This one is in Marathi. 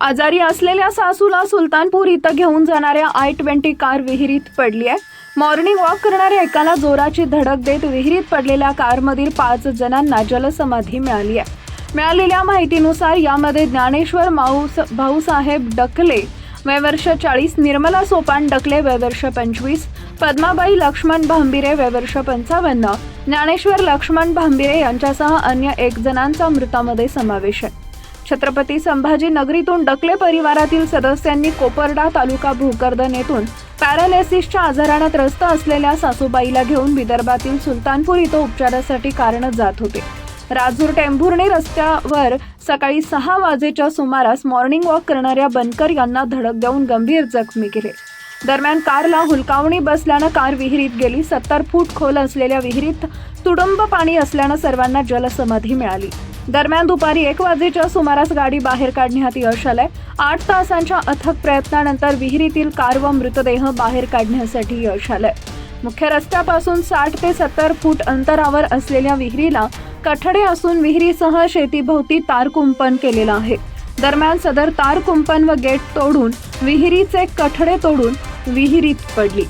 आजारी असलेल्या सासूला सुलतानपूर इथं घेऊन जाणाऱ्या आय ट्वेंटी कार विहिरीत पडली आहे. मॉर्निंग वॉक करणाऱ्या एकाला जोराची धडक देत विहिरीत पडलेल्या कारमधील पाच जणांना जलसमाधी मिळाली आहे. मिळालेल्या माहितीनुसार यामध्ये ज्ञानेश्वर माऊस भाऊसाहेब डकले वयवर्ष चाळीस निर्मला सोपान डकले वयवर्ष पंचवीस पद्माबाई लक्ष्मण भांबिरे वयवर्ष पंचावन्न ज्ञानेश्वर लक्ष्मण भांबिरे यांच्यासह अन्य एक जणांचा मृतामध्ये समावेश आहे. छत्रपती संभाजी नगरीतून डकले परिवारातील सदस्यांनी कोपर्डा तालुका भोकरदन येथून पॅरालिसिसच्या आजारानं त्रस्त असलेल्या सासूबाईला घेऊन विदर्भातील सुलतानपूर इथं उपचारासाठी कारणं जात होते. राजूर टेंभुर्णी रस्त्यावर सकाळी सहा वाजेच्या सुमारास मॉर्निंग वॉक करणाऱ्या बनकर यांना धडक देऊन गंभीर जखमी केले. दरम्यान कारला हुलकावणी बसल्यानं कार विहिरीत गेली. सत्तर फूट खोल असलेल्या विहिरीत तुडुंब पाणी असल्यानं सर्वांना जलसमाधी मिळाली. दरम्यान दुपारी एक वाजेच्या सुमारास गाडी बाहेर काढण्यात यश आलंय. आठ तासांच्या अथक प्रयत्नानंतर विहिरीतील कार व मृतदेह बाहेर काढण्यासाठी यश आलंय. मुख्य रस्त्यापासून साठ ते सत्तर फूट अंतरावर असलेल्या विहिरीला कठडे असून विहिरीसह शेतीभोवती तार कुंपण केलेलं आहे. दरम्यान सदर तार कुंपण व गेट तोडून विहिरीचे कठडे तोडून विहिरीत पडली.